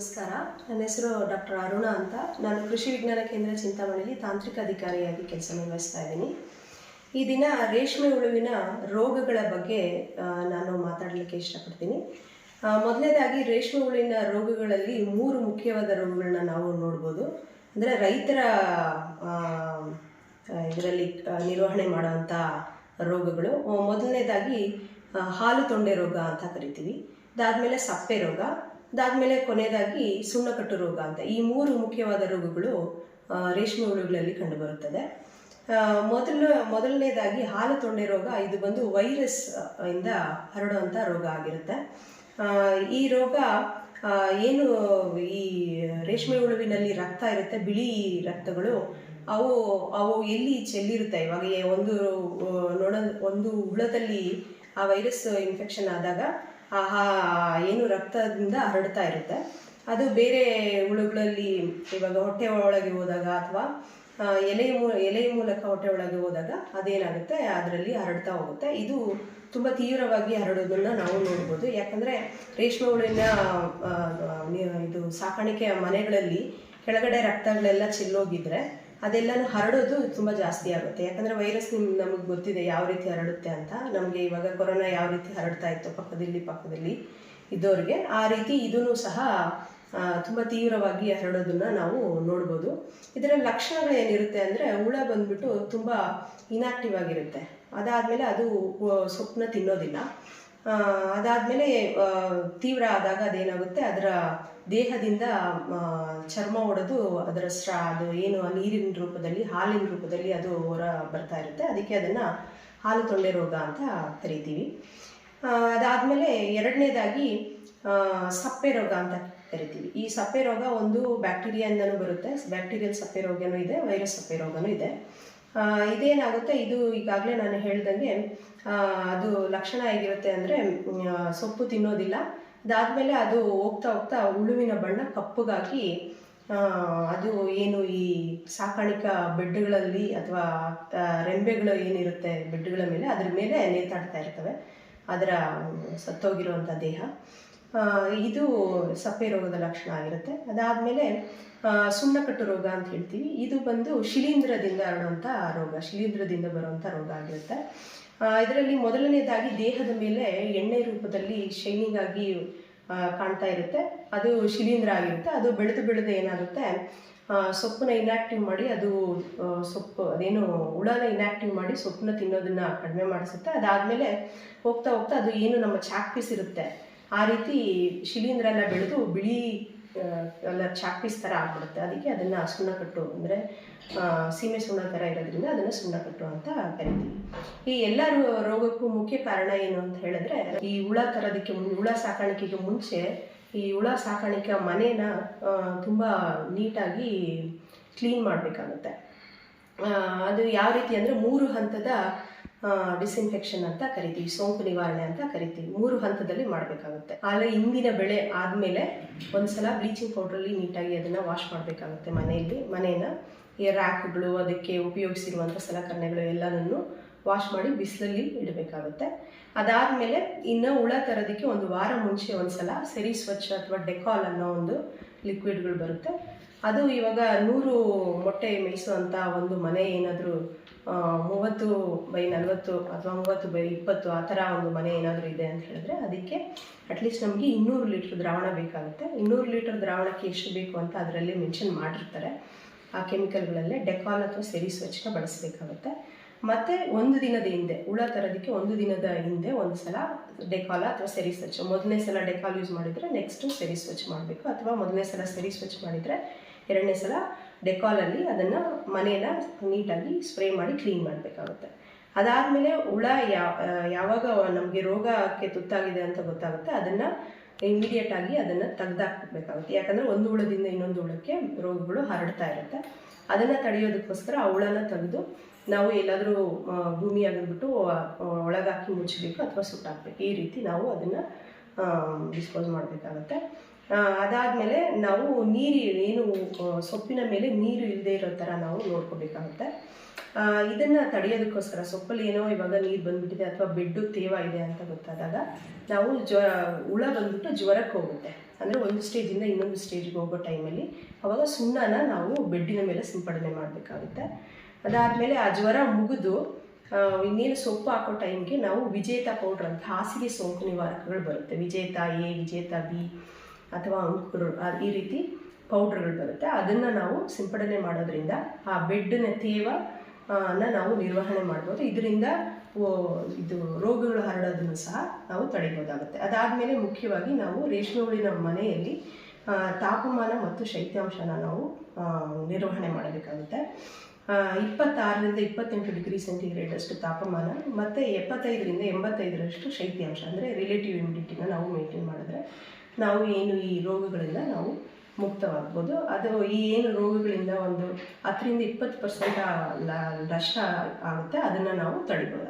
ನಮಸ್ಕಾರ. ನನ್ನ ಹೆಸರು ಡಾಕ್ಟರ್ ಅರುಣ ಅಂತ. ನಾನು ಕೃಷಿ ವಿಜ್ಞಾನ ಕೇಂದ್ರ ಚಿಂತಾಮಣಿಯಲ್ಲಿ ತಾಂತ್ರಿಕ ಅಧಿಕಾರಿಯಾಗಿ ಕೆಲಸ ನಿರ್ವಹಿಸ್ತಾ ಇದ್ದೀನಿ. ಈ ದಿನ ರೇಷ್ಮೆ ಹುಳುವಿನ ರೋಗಗಳ ಬಗ್ಗೆ ನಾನು ಮಾತಾಡಲಿಕ್ಕೆ ಇಷ್ಟಪಡ್ತೀನಿ. ಮೊದಲನೇದಾಗಿ ರೇಷ್ಮೆ ಹುಳುವಿನ ರೋಗಗಳಲ್ಲಿ ಮೂರು ಮುಖ್ಯವಾದ ರೋಗಗಳನ್ನ ನಾವು ನೋಡ್ಬೋದು. ಅಂದರೆ ರೈತರ ಇದರಲ್ಲಿ ನಿರ್ವಹಣೆ ಮಾಡುವಂಥ ರೋಗಗಳು. ಮೊದಲನೇದಾಗಿ ಹಾಲು ತೊಂಡೆ ರೋಗ ಅಂತ ಕರಿತೀವಿ. ಅದಾದಮೇಲೆ ಸಪ್ಪೆ ರೋಗ. ಅದಾದಮೇಲೆ ಕೊನೆಯದಾಗಿ ಸುಣ್ಣಕಟ್ಟು ರೋಗ ಅಂತ. ಈ ಮೂರು ಮುಖ್ಯವಾದ ರೋಗಗಳು ರೇಷ್ಮೆ ಹುಳುಗಳಲ್ಲಿ ಕಂಡುಬರುತ್ತದೆ. ಮೊದಲ ಮೊದಲು, ಮೊದಲನೇದಾಗಿ ಹಾಲು ತೊಂಡೆ ರೋಗ, ಇದು ಬಂದು ವೈರಸ್ ಇಂದ ಹರಡುವಂಥ ರೋಗ ಆಗಿರುತ್ತೆ. ಈ ರೋಗ ಏನು ಈ ರೇಷ್ಮೆ ಹುಳುವಿನಲ್ಲಿ ರಕ್ತ ಇರುತ್ತೆ, ಬಿಳಿ ರಕ್ತಗಳು, ಅವು ಅವು ಎಲ್ಲಿ ಚೆಲ್ಲಿರುತ್ತೆ? ಇವಾಗ ಒಂದು ನೋಡ ಒಂದು ಹುಳದಲ್ಲಿ ಆ ವೈರಸ್ ಇನ್ಫೆಕ್ಷನ್ ಆದಾಗ ಆ ಆ ಏನು ರಕ್ತದಿಂದ ಹರಡ್ತಾ ಇರುತ್ತೆ. ಅದು ಬೇರೆ ಹುಳುಗಳಲ್ಲಿ, ಇವಾಗ ಹೊಟ್ಟೆ ಒಳಗೆ ಹೋದಾಗ ಅಥವಾ ಎಲೆ ಮೂ, ಎಲೆ ಮೂಲಕ ಹೊಟ್ಟೆ ಒಳಗೆ ಹೋದಾಗ ಅದೇನಾಗುತ್ತೆ, ಅದರಲ್ಲಿ ಹರಡ್ತಾ ಹೋಗುತ್ತೆ. ಇದು ತುಂಬ ತೀವ್ರವಾಗಿ ಹರಡೋದನ್ನ ನಾವು ನೋಡ್ಬೋದು. ಯಾಕಂದರೆ ರೇಷ್ಮೆ ಹುಳಿನ ಇದು ಸಾಕಾಣಿಕೆ ಮನೆಗಳಲ್ಲಿ ಕೆಳಗಡೆ ರಕ್ತಗಳೆಲ್ಲ ಚೆಲ್ಲೋಗಿದ್ರೆ ಅದೆಲ್ಲನೂ ಹರಡೋದು ತುಂಬ ಜಾಸ್ತಿ ಆಗುತ್ತೆ. ಯಾಕಂದರೆ ವೈರಸ್ ನಿಮ್, ನಮಗೆ ಗೊತ್ತಿದೆ ಯಾವ ರೀತಿ ಹರಡುತ್ತೆ ಅಂತ. ನಮಗೆ ಇವಾಗ ಕೊರೋನಾ ಯಾವ ರೀತಿ ಹರಡ್ತಾ ಇತ್ತು ಪಕ್ಕದಲ್ಲಿ ಪಕ್ಕದಲ್ಲಿ ಇದ್ದವ್ರಿಗೆ ಆ ರೀತಿ ಇದೂ ಸಹ ತುಂಬಾ ತೀವ್ರವಾಗಿ ಹರಡೋದನ್ನ ನಾವು ನೋಡ್ಬೋದು. ಇದರ ಲಕ್ಷಣಗಳು ಏನಿರುತ್ತೆ ಅಂದರೆ ಹುಳ ಬಂದ್ಬಿಟ್ಟು ತುಂಬ ಇನಾಕ್ಟಿವ್ ಆಗಿರುತ್ತೆ. ಅದಾದಮೇಲೆ ಅದು ಸೊಪ್ಪನ್ನ ತಿನ್ನೋದಿಲ್ಲ. ಅದಾದ್ಮೇಲೆ ತೀವ್ರ ಆದಾಗ ಅದೇನಾಗುತ್ತೆ, ಅದರ ದೇಹದಿಂದ ಚರ್ಮ ಒಡೆದು ಅದರ ಸ್ಟ್ರಾ ಅದು ಏನು ನೀರಿನ ರೂಪದಲ್ಲಿ, ಹಾಲಿನ ರೂಪದಲ್ಲಿ ಅದು ಹೊರ ಬರ್ತಾ ಇರುತ್ತೆ. ಅದಕ್ಕೆ ಅದನ್ನು ಹಾಲು ತೊಂಡೆ ರೋಗ ಅಂತ ಕರಿತೀವಿ. ಅದಾದಮೇಲೆ ಎರಡನೇದಾಗಿ ಸಪ್ಪೆ ರೋಗ ಅಂತ ಕರಿತೀವಿ. ಈ ಸಪ್ಪೆ ರೋಗ ಒಂದು ಬ್ಯಾಕ್ಟೀರಿಯಾಯಿಂದನೂ ಬರುತ್ತೆ. ಬ್ಯಾಕ್ಟೀರಿಯಲ್ ಸಪ್ಪೆ ರೋಗನೂ ಇದೆ, ವೈರಸ್ ಸಪ್ಪೆ ರೋಗನೂ ಇದೆ. ಇದೇನಾಗುತ್ತೆ, ಇದು ಈಗಾಗಲೇ ನಾನು ಹೇಳ್ದಂಗೆ ಅದು ಲಕ್ಷಣ ಹೇಗಿರುತ್ತೆ ಅಂದರೆ ಸೊಪ್ಪು ತಿನ್ನೋದಿಲ್ಲ. ಅದಾದಮೇಲೆ ಅದು ಹೋಗ್ತಾ ಹೋಗ್ತಾ ಹುಳುವಿನ ಬಣ್ಣ ಕಪ್ಪಗಾಗಿ ಅದು ಏನು ಈ ಸಾಕಾಣಿಕಾ ಬೆಡ್ಗಳಲ್ಲಿ ಅಥವಾ ರೆಂಬೆಗಳು ಏನಿರುತ್ತೆ ಬೆಡ್ಗಳ ಮೇಲೆ ಅದ್ರ ಮೇಲೆ ನೇತಾಡ್ತಾ ಇರ್ತವೆ. ಅದರ ಸತ್ತೋಗಿರುವಂಥ ದೇಹ. ಇದು ಸಪ್ಪೆ ರೋಗದ ಲಕ್ಷಣ ಆಗಿರುತ್ತೆ. ಅದಾದಮೇಲೆ ಸುಣ್ಣಕಟ್ಟು ರೋಗ ಅಂತ ಹೇಳ್ತೀವಿ. ಇದು ಬಂದು ಶಿಲೀಂಧ್ರದಿಂದ ಹರಡುವಂಥ ರೋಗ, ಶಿಲೀಂಧ್ರದಿಂದ ಬರುವಂಥ ರೋಗ ಆಗಿರುತ್ತೆ. ಇದರಲ್ಲಿ ಮೊದಲನೇದಾಗಿ ದೇಹದ ಮೇಲೆ ಎಣ್ಣೆ ರೂಪದಲ್ಲಿ ಶೈನಿಂಗ್ ಆಗಿ ಕಾಣ್ತಾ ಇರುತ್ತೆ. ಅದು ಶಿಲೀಂಧ್ರ ಆಗಿರುತ್ತೆ ಅದು ಬೆಳೆದು ಬೆಳೆದು ಏನಾಗುತ್ತೆ? ಸೊಪ್ಪನ್ನ ಇನ್ಯಾಕ್ಟಿವ್ ಮಾಡಿ ಅದು ಸೊಪ್ಪು, ಅದೇನು ಹುಳನ ಇನ್ಯಾಕ್ಟಿವ್ ಮಾಡಿ ಸೊಪ್ಪನ್ನ ತಿನ್ನೋದನ್ನ ಕಡಿಮೆ ಮಾಡಿಸುತ್ತೆ. ಅದಾದಮೇಲೆ ಹೋಗ್ತಾ ಹೋಗ್ತಾ ಅದು ಏನು ನಮ್ಮ ಚಾಕ್ ಪೀಸ್ ಇರುತ್ತೆ. ಆ ರೀತಿ ಶಿಲೀಂಧ್ರ ಎಲ್ಲ ಬೆಳೆದು ಬಿಳಿ ಎಲ್ಲ ಚಾಕ್ ಪೀಸ್ ಥರ ಆಗ್ಬಿಡುತ್ತೆ. ಅದಕ್ಕೆ ಅದನ್ನು ಸುಣ್ಣಕಟ್ಟು ಅಂದರೆ ಸೀಮೆ ಸುಣ್ಣ ಥರ ಇರೋದ್ರಿಂದ ಅದನ್ನು ಸುಣ್ಣ ಕಟ್ಟು ಅಂತ ಕರಿತೀವಿ. ಈ ಎಲ್ಲ ರೋಗಕ್ಕೂ ಮುಖ್ಯ ಕಾರಣ ಏನು ಅಂತ ಹೇಳಿದ್ರೆ, ಈ ಹುಳ ತರೋದಕ್ಕೆ ಹುಳ ಸಾಕಾಣಿಕೆಗೆ ಮುಂಚೆ ಈ ಹುಳ ಸಾಕಾಣಿಕೆ ಮನೇನ ತುಂಬ ನೀಟಾಗಿ ಕ್ಲೀನ್ ಮಾಡಬೇಕಾಗುತ್ತೆ. ಅದು ಯಾವ ರೀತಿ ಅಂದರೆ ಮೂರು ಹಂತದ ಡಿಸ್ಇನ್ಫೆಕ್ಷನ್ ಅಂತ ಕರಿತೀವಿ, ಸೋಂಕು ನಿವಾರಣೆ ಅಂತ ಕರಿತೀವಿ. ಮೂರು ಹಂತದಲ್ಲಿ ಮಾಡಬೇಕಾಗುತ್ತೆ. ಆದರೆ ಹಿಂದಿನ ಬೆಳೆ ಆದಮೇಲೆ ಒಂದ್ಸಲ ಬ್ಲೀಚಿಂಗ್ ಪೌಡ್ರಲ್ಲಿ ನೀಟಾಗಿ ಅದನ್ನು ವಾಶ್ ಮಾಡಬೇಕಾಗುತ್ತೆ ಮನೆಯಲ್ಲಿ. ಮನೆಯನ್ನು ಈ ರ್ಯಾಕ್ಗಳು ಅದಕ್ಕೆ ಉಪಯೋಗಿಸಿರುವಂಥ ಸಲಕರಣೆಗಳು ಎಲ್ಲನೂ ವಾಶ್ ಮಾಡಿ ಬಿಸಿಲಲ್ಲಿ ಇಡಬೇಕಾಗುತ್ತೆ. ಅದಾದಮೇಲೆ ಇನ್ನು ಹುಳ ತರೋದಕ್ಕೆ ಒಂದು ವಾರ ಮುಂಚೆ ಒಂದ್ಸಲ ಸರಿ ಸ್ವಚ್ಛ ಅಥವಾ ಡೆಕಾಲ್ ಅನ್ನೋ ಒಂದು ಲಿಕ್ವಿಡ್ಗಳು ಬರುತ್ತೆ. ಅದು ಇವಾಗ ನೂರು ಮೊಟ್ಟೆ ಮೇಯಿಸುವಂಥ ಒಂದು ಮನೆ ಏನಾದರೂ ಮೂವತ್ತು ಬೈ ನಲವತ್ತು ಅಥವಾ ಮೂವತ್ತು ಬೈ ಇಪ್ಪತ್ತು ಆ ಥರ ಒಂದು ಮನೆ ಏನಾದರೂ ಇದೆ ಅಂತ ಹೇಳಿದ್ರೆ ಅದಕ್ಕೆ ಅಟ್ಲೀಸ್ಟ್ ನಮಗೆ ಇನ್ನೂರು ಲೀಟ್ರ್ ದ್ರಾವಣ ಬೇಕಾಗುತ್ತೆ. ಇನ್ನೂರು ಲೀಟರ್ ದ್ರಾವಣಕ್ಕೆ ಎಷ್ಟು ಬೇಕು ಅಂತ ಅದರಲ್ಲಿ ಮೆನ್ಷನ್ ಮಾಡಿರ್ತಾರೆ. ಆ ಕೆಮಿಕಲ್ಗಳಲ್ಲೇ ಡೆಕಾಲ್ ಅಥವಾ ಸೆರಿ ಸ್ವಚ್ಛನ ಬಳಸಬೇಕಾಗುತ್ತೆ. ಮತ್ತು ಒಂದು ದಿನದ ಹಿಂದೆ, ಹುಳ ತರೋದಕ್ಕೆ ಒಂದು ದಿನದ ಹಿಂದೆ ಒಂದು ಸಲ ಡೆಕಾಲ ಅಥವಾ ಸೆರಿ ಸ್ವಚ್ಛ. ಮೊದಲನೇ ಸಲ ಡೆಕಾಲ್ ಯೂಸ್ ಮಾಡಿದರೆ ನೆಕ್ಸ್ಟು ಸೆರಿ ಸ್ವಚ್ಛ ಮಾಡಬೇಕು. ಅಥವಾ ಮೊದಲನೇ ಸಲ ಸೆರಿ ಸ್ವಚ್ಛ ಮಾಡಿದರೆ ಎರಡನೇ ಸಲ ಡೆಕಾಲಲ್ಲಿ ಅದನ್ನು ಮನೇನ ನೀಟಾಗಿ ಸ್ಪ್ರೇ ಮಾಡಿ ಕ್ಲೀನ್ ಮಾಡಬೇಕಾಗುತ್ತೆ. ಅದಾದಮೇಲೆ ಹುಳ ಯಾವ ಯಾವಾಗ ನಮಗೆ ರೋಗಕ್ಕೆ ತುತ್ತಾಗಿದೆ ಅಂತ ಗೊತ್ತಾಗುತ್ತೆ, ಅದನ್ನು ಇಮಿಡಿಯೇಟ್ ಆಗಿ ಅದನ್ನು ತೆಗೆದಾಕ್ಬೇಕಾಗುತ್ತೆ ಯಾಕಂದರೆ ಒಂದು ಹುಳದಿಂದ ಇನ್ನೊಂದು ಹುಳಕ್ಕೆ ರೋಗಗಳು ಹರಡ್ತಾ ಇರುತ್ತೆ. ಅದನ್ನು ತಡೆಯೋದಕ್ಕೋಸ್ಕರ ಆ ಹುಳನ ತೆಗೆದು ನಾವು ಎಲ್ಲಾದರೂ ಭೂಮಿ ಆಗಿದ್ಬಿಟ್ಟು ಒಳಗಾಕಿ ಮುಚ್ಚಬೇಕು ಅಥವಾ ಸುಟ್ಟಾಕಬೇಕು. ಈ ರೀತಿ ನಾವು ಅದನ್ನು ಡಿಸ್ಪೋಸ್ ಮಾಡಬೇಕಾಗುತ್ತೆ. ಅದಾದಮೇಲೆ ನಾವು ನೀರು, ಏನು ಸೊಪ್ಪಿನ ಮೇಲೆ ನೀರು ಇಲ್ಲದೆ ಇರೋ ಥರ ನಾವು ನೋಡ್ಕೋಬೇಕಾಗುತ್ತೆ. ಇದನ್ನು ತಡೆಯೋದಕ್ಕೋಸ್ಕರ ಸೊಪ್ಪಲ್ಲಿ ಏನೋ ಇವಾಗ ನೀರು ಬಂದ್ಬಿಟ್ಟಿದೆ ಅಥವಾ ಬೆಡ್ಡು ತೇವ ಇದೆ ಅಂತ ಗೊತ್ತಾದಾಗ ನಾವು ಜ್ವ, ಹುಳ ಬಂದ್ಬಿಟ್ಟು ಜ್ವರಕ್ಕೆ ಹೋಗುತ್ತೆ. ಅಂದರೆ ಒಂದು ಸ್ಟೇಜಿಂದ ಇನ್ನೊಂದು ಸ್ಟೇಜ್ಗೆ ಹೋಗೋ ಟೈಮಲ್ಲಿ ಅವಾಗ ಸುಣ್ಣನ ನಾವು ಬೆಡ್ಡಿನ ಮೇಲೆ ಸಿಂಪಡಣೆ ಮಾಡಬೇಕಾಗುತ್ತೆ. ಅದಾದಮೇಲೆ ಆ ಜ್ವರ ಮುಗಿದು ಇನ್ನೇನು ಸೊಪ್ಪು ಹಾಕೋ ಟೈಮ್ಗೆ ನಾವು ವಿಜೇತ ಪೌಡ್ರ್ ಅಂತ ಹಾಸಿಗೆ ಸೋಂಕು ನಿವಾರಕಗಳು ಬರುತ್ತೆ. ವಿಜೇತ ಎ, ವಿಜೇತ ಬಿ. ಅಥವಾ ಅಂಕುರು ಈ ರೀತಿ ಪೌಡ್ರ್ಗಳು ಬರುತ್ತೆ. ಅದನ್ನು ನಾವು ಸಿಂಪಡಣೆ ಮಾಡೋದ್ರಿಂದ ಆ ಬೆಡ್ನ ತೇವ ಅನ್ನ ನಾವು ನಿರ್ವಹಣೆ ಮಾಡ್ಬೋದು. ಇದರಿಂದ ಇದು ರೋಗಗಳು ಹರಡೋದನ್ನು ಸಹ ನಾವು ತಡಿಬೋದಾಗುತ್ತೆ ಅದಾದಮೇಲೆ ಮುಖ್ಯವಾಗಿ ನಾವು ರೇಷ್ಮೆ ಹುಳಿನ ಮನೆಯಲ್ಲಿ ತಾಪಮಾನ ಮತ್ತು ಶೈತ್ಯಾಂಶನ ನಾವು ನಿರ್ವಹಣೆ ಮಾಡಬೇಕಾಗುತ್ತೆ. ಇಪ್ಪತ್ತಾರರಿಂದ ಇಪ್ಪತ್ತೆಂಟು ಡಿಗ್ರಿ ಸೆಂಟಿಗ್ರೇಡ್ ಅಷ್ಟು ತಾಪಮಾನ ಮತ್ತು ಎಪ್ಪತ್ತೈದರಿಂದ ಎಂಬತ್ತೈದರಷ್ಟು ಶೈತ್ಯಾಂಶ, ಅಂದರೆ ರಿಲೇಟಿವ್ ಇಮ್ಯುನಿಟಿನ ನಾವು ಮೇಂಟೈನ್ ಮಾಡಿದ್ರೆ ನಾವು ಏನು ಈ ರೋಗಗಳಿಂದ ನಾವು ಮುಕ್ತವಾಗ್ಬೋದು. ಅದು ಈ ಏನು ರೋಗಗಳಿಂದ ಒಂದು ಹತ್ತರಿಂದ ಇಪ್ಪತ್ತು ಪರ್ಸೆಂಟ್ ನಷ್ಟ ಆಗುತ್ತೆ, ಅದನ್ನು ನಾವು ತಡಿಬೋದು